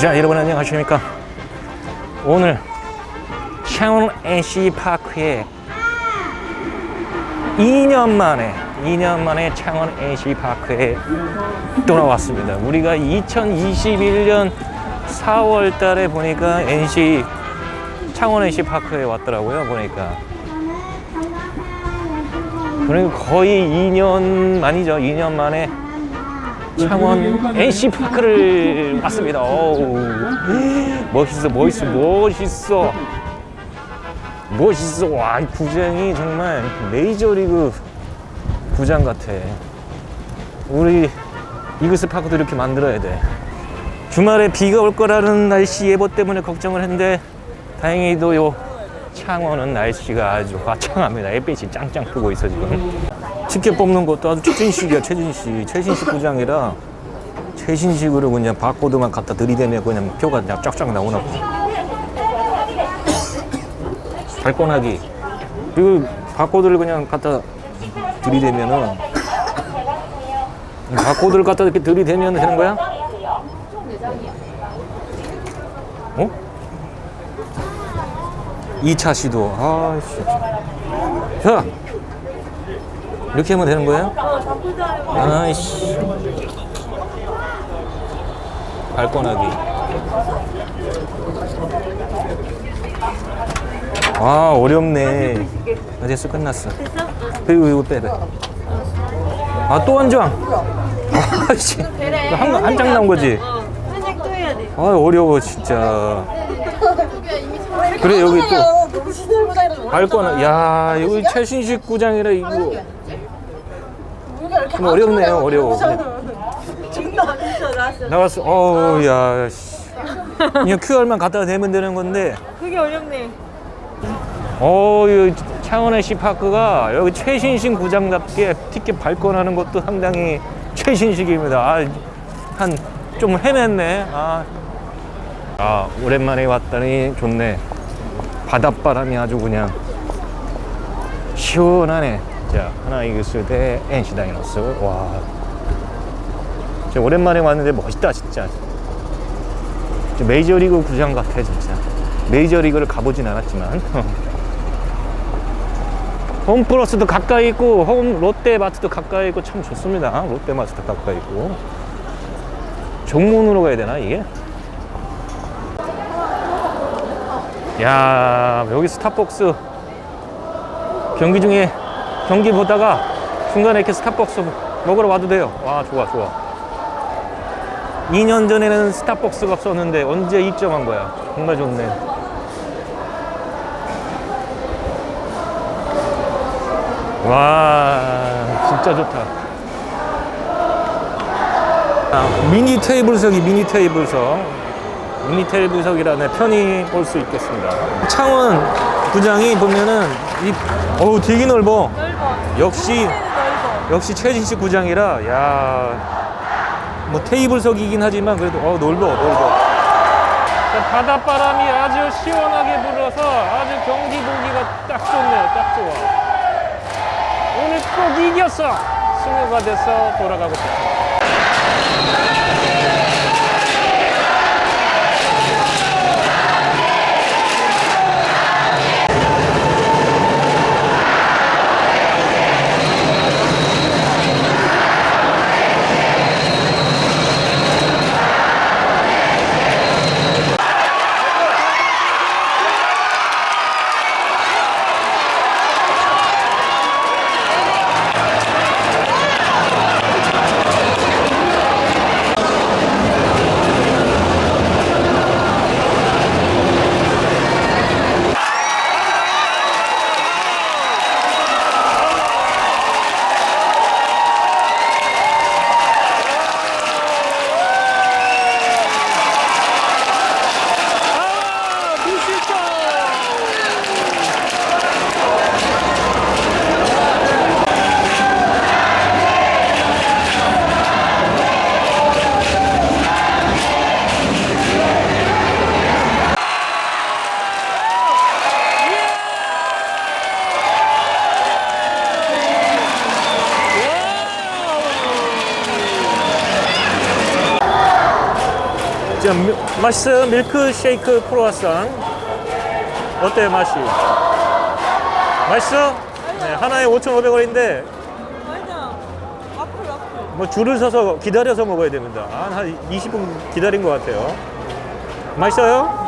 자 여러분 안녕하십니까? 오늘 창원 NC 파크에 2년 만에 2년 만에 창원 NC 파크에 돌아왔습니다. 우리가 2021년 4월 달에 보니까 NC 창원 NC 파크에 왔더라고요 보니까. 그러니까 거의 2년 만이죠 2년 만에 창원 NC 파크를 왔습니다. 멋있어, 멋있어, 멋있어, 멋있어. 와, 이 구장이 정말 메이저리그 구장 같아. 우리 이글스 파크도 이렇게 만들어야 돼. 주말에 비가 올 거라는 날씨 예보 때문에 걱정을 했는데 다행히도 요 창원은 날씨가 아주 화창합니다. 햇빛이 짱짱 뜨고 있어 지금. 티켓 뽑는 것도 아주 최진식이야 최진식 최진식 부장이라 최신식으로 그냥 바코드만 갖다 들이대면 그냥 표가 그냥 쫙쫙 나오나 봐. 발권하기 그리고 바코드를 그냥 갖다 들이대면은 바코드를 갖다 이렇게 들이대면 되는 거야? 어? 2차 시도 아씨 자 이렇게 하면 되는 거예요? 아이씨. 발권하기. 아, 어렵네. 아, 됐어, 끝났어. 그리고 이거 빼래. 아, 또 한 장. 아씨. 한, 한장 나온 거지? 한장 또 해야 돼. 아, 어려워, 진짜. 그래, 여기 또. 발권, 야, 여기 최신식 구장이라 이거. 좀 어렵네요, 어려워. 진짜 진짜 나왔어. 나왔어. 어우, 야, 씨. 그냥 QR만 갖다 대면 되는 건데. 그게 어렵네. 어, 이 창원의 시파크가 여기 최신식 구장답게 티켓 발권하는 것도 상당히 최신식입니다. 아, 한, 좀 헤맸네. 아. 아, 오랜만에 왔더니 좋네. 바닷바람이 아주 그냥 시원하네. 자, 하나 이글스 대 NC 다이노스. 와. 진짜 오랜만에 왔는데 멋있다. 진짜 메이저리그 구장 같아, 진짜. 메이저리그를 가보진 않았지만. 홈플러스도 가까이 있고 홈 롯데마트도 가까이 있고 참 좋습니다. 롯데마트도 가까이 있고 종문으로 가야 되나 이게? 야 여기 스타벅스 경기 중에 경기 보다가 중간에 이렇게 스타벅스 먹으러 와도 돼요. 와 좋아 좋아. 2년 전에는 스타벅스가 없었는데 언제 입점한 거야? 정말 좋네. 와 진짜 좋다 아, 미니 테이블석이 미니 테이블석 미니 테이블석이라네 편히 볼 수 있겠습니다 창원 구장이 보면은 이 어우 되게 넓어. 역시. 역시 최진식 구장이라 야 뭐 테이블석이긴 하지만 그래도 어 넓어 넓어 자, 바닷바람이 아주 시원하게 불어서 아주 경기 보기가 딱 좋네요. 딱 좋아. 오늘 꼭 이겼어 승우가 돼서 돌아가고 싶습니 맛있어요? 밀크 쉐이크 크로와상. 어때 맛이? 맛있어? 네, 하나에 5,500원인데 맞아. 와플 와플. 뭐 줄을 서서 기다려서 먹어야 됩니다. 한, 한 20분 기다린 것 같아요. 맛있어요?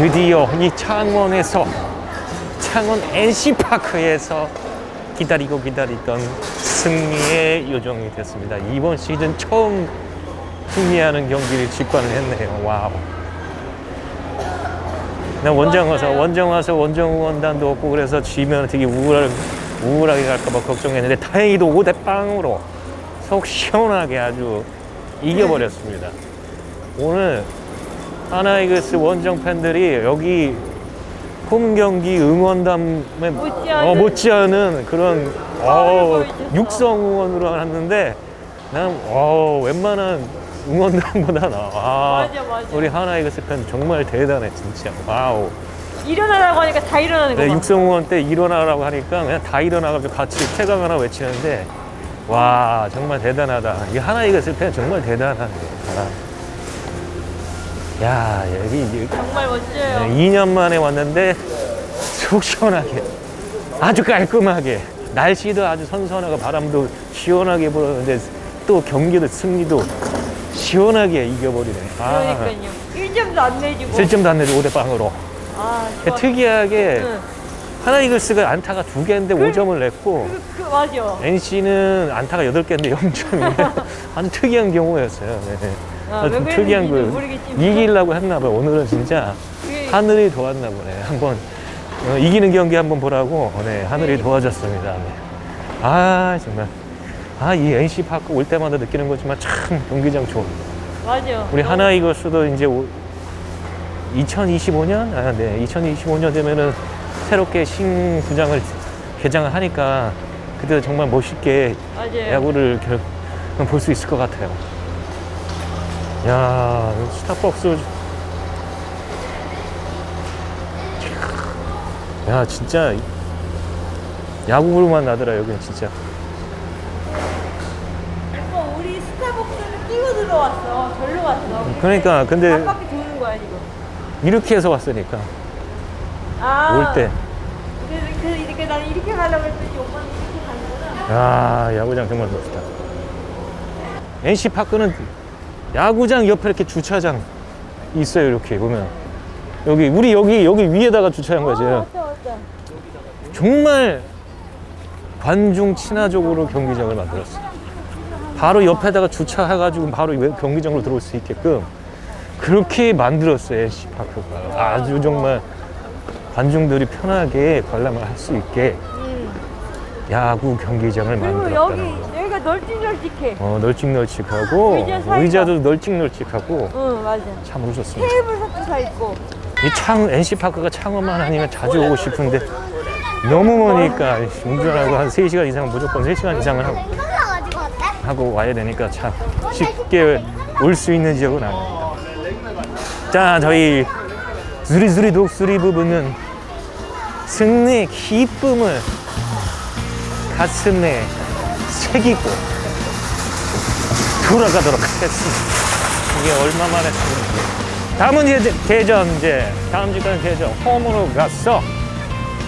드디어 이 창원에서 창원 NC파크에서 기다리고 기다리던 승리의 요정이 됐습니다. 이번 시즌 처음 승리하는 경기를 직관을 했네요. 와우. 나 원정 와서. 원정 와서 원정 응원단도 없고 그래서 지면 되게 우울 우울하게 갈까봐 걱정했는데 다행히도 5대 빵으로 속 시원하게 아주 이겨버렸습니다. 오늘 하나이글스 원정 팬들이 여기 홈 경기 응원단에 못지않은- 어, 못지않은 그런 어. 육성 응원으로 왔는데 난 어, 웬만한 응원단보다 나. 아, 맞아, 맞아. 우리 하나이글스 팬 정말 대단해 진짜. 와우. 일어나라고 하니까 다 일어나는 거 네, 봐. 육성 응원 때 일어나라고 하니까 그냥 다 일어나가지고 같이 태강 하나 외치는데 와 정말 대단하다. 이 하나이글스 팬 정말 대단하네. 아. 야 여기 이제 정말 멋져요. 네, 2년 만에 왔는데 속 시원하게 아주 깔끔하게 날씨도 아주 선선하고 바람도 시원하게 불었는데 또 경기도 승리도 시원하게 이겨버리네. 아, 그러니까요. 1점도 안 내주고. 7점도 안 내고 5대 빵으로. 아, 좋아. 특이하게 응. 하나 이글스가 안타가 두 개인데 5점을 냈고 맞아. NC는 안타가 8개인데 0점이네. 아주 특이한 경우였어요. 네. 아, 왜 특이한 거예요. 모르겠지만. 이기려고 했나 봐요. 오늘은 진짜 그게 하늘이 도왔나 보네. 한번 어, 이기는 경기 한번 보라고 네, 하늘이 도와줬습니다. 네. 아 정말 아 이 NC 파크 올 때마다 느끼는 거지만 참 경기장 좋아. 맞아. 우리 너무- 하나 이글스도 이제 오- 2025년 아, 네 2025년 되면은 새롭게 신구장을 개장을 하니까 그때 정말 멋있게 맞아요. 야구를 볼 수 있을 것 같아요. 야, 스타벅스. 야, 진짜 야구부만 나더라 여기는 진짜. 오빠, 우리 스타벅스를 끼고 들어왔어. 절로 갔어. 그러니까 근데 한 바퀴 도는 거야, 지금. 이렇게 해서 왔으니까 아. 올 때. 그래서 그, 이렇게 나는 이렇게 가려고 했더니 오빠는. 야, 야구장 정말 멋있다. NC 파크는 야구장 옆에 이렇게 주차장 있어요 이렇게 보면 여기 우리 여기 여기 위에다가 주차한 거지. 아, 맞다, 맞다. 정말 관중 친화적으로 경기장을 만들었어. 바로 옆에다가 주차해가지고 바로 왜- 경기장으로 들어올 수 있게끔 그렇게 만들었어요 NC 파크가 아주 정말 관중들이 편하게 관람을 할 수 있게 음. 야구 경기장을 그리고 만들었다는 여기, 거. 여기가 널찍널찍해. 어 널찍널찍하고 의자 사이가. 의자도 널찍널찍하고 응, 맞아. 참 좋습니다. 테이블 석도 다 있고. 이 창 NC 파크가 창원만 아니면 자주 오고 싶은데 너무 머니까 운전하고 한 3시간 이상 무조건 3시간 이상을 하고 가지고 왔대? 하고 와야 되니까 참 쉽게 올 수 있는 지역은 아닙니다. 자, 저희 수리수리 독수리 부부는 승리의 기쁨을 가슴에 새기고 돌아가도록 하겠습니다. 이게 얼마 만에 사는지. 다음은 이제 대전 이제 다음 주까지 대전 홈으로 가서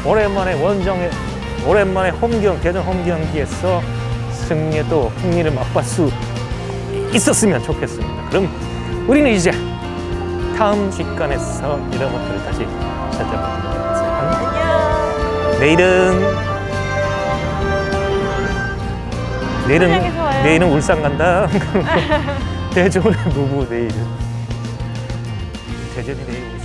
오랜만에 원정에 오랜만에 홈경 대전 홈 경기에서 승리에 또 흥미를 맛볼 수 있었으면 좋겠습니다. 그럼 우리는 이제 다음 시간에서 이런 것들을 다시 찾아보겠습니다. 안녕. 내일은 내일은. 내일은 울산 간다. 대전의 부부 내일은 대전이 내일 울산.